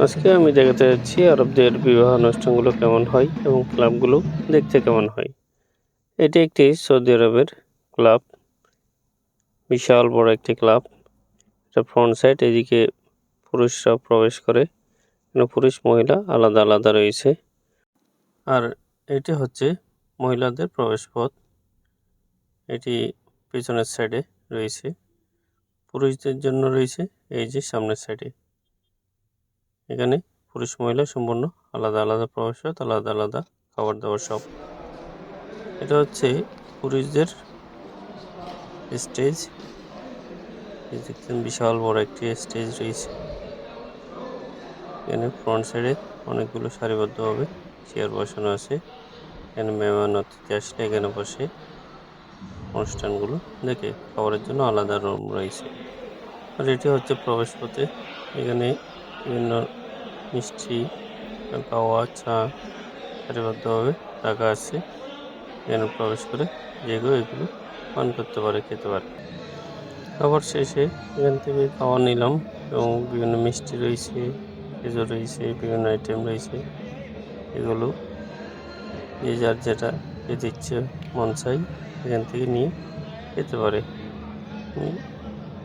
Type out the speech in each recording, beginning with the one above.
আজকে আমি দেখাতে যাচ্ছি আরবদের বিবাহ অনুষ্ঠানগুলো কেমন হয় এবং ক্লাবগুলো দেখতে কেমন হয়। এটি একটি সৌদি আরবের ক্লাব, বিশাল বড় একটি ক্লাব। এটা ফ্রন্ট সাইড, এদিকে পুরুষরা প্রবেশ করে। পুরুষ, মহিলা আলাদা আলাদা রয়েছে। আর এটি হচ্ছে মহিলাদের প্রবেশ পথ এটি পেছনের সাইডে রয়েছে। পুরুষদের জন্য রয়েছে, এই যে সামনের সাইডে। এখানে পুরুষ মহিলা সম্পূর্ণ আলাদা আলাদা প্রবেশ আলাদা আলাদা খাবার দাবার সব। এটা হচ্ছে পুরুষদের স্টেজ। দেখছেন বিশাল বড় একটি স্টেজ রয়েছে। এখানে ফ্রন্ট সাইডে অনেকগুলো সারিবদ্ধভাবে চেয়ার বসানো আছে। এখানে মেহমান অতিথি আসলে এখানে বসে অনুষ্ঠানগুলো দেখে। খাবারের জন্য আলাদা রুম রয়েছে। আর এটি হচ্ছে প্রবেশ পথে এখানে বিভিন্ন মিষ্টি খাওয়া চা সারিবদ্ধভাবে রাখা আছে। এখানে প্রবেশ করে যেগুলো এগুলো পান করতে পারে, খেতে পারে। খাবার শেষে এখান থেকে খাওয়া নিলাম এবং বিভিন্ন মিষ্টি রয়েছে, খেজুর রয়েছে, বিভিন্ন আইটেম রয়েছে। এগুলো যে যার যেটা খেতে ইচ্ছে মন চাই এখান থেকে নিয়ে খেতে পারে।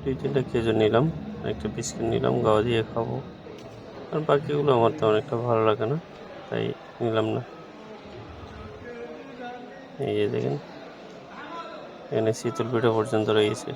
দুই তিনটা খেজুর নিলাম, একটা বিস্কিট নিলাম, গাওয়া দিয়ে খাব। আর বাকিগুলো আমার তো অনেকটা ভালো লাগে না, তাই নিলাম না। এই যে দেখেন, এখানে শীতল পিঠা পর্যন্ত রয়েছে।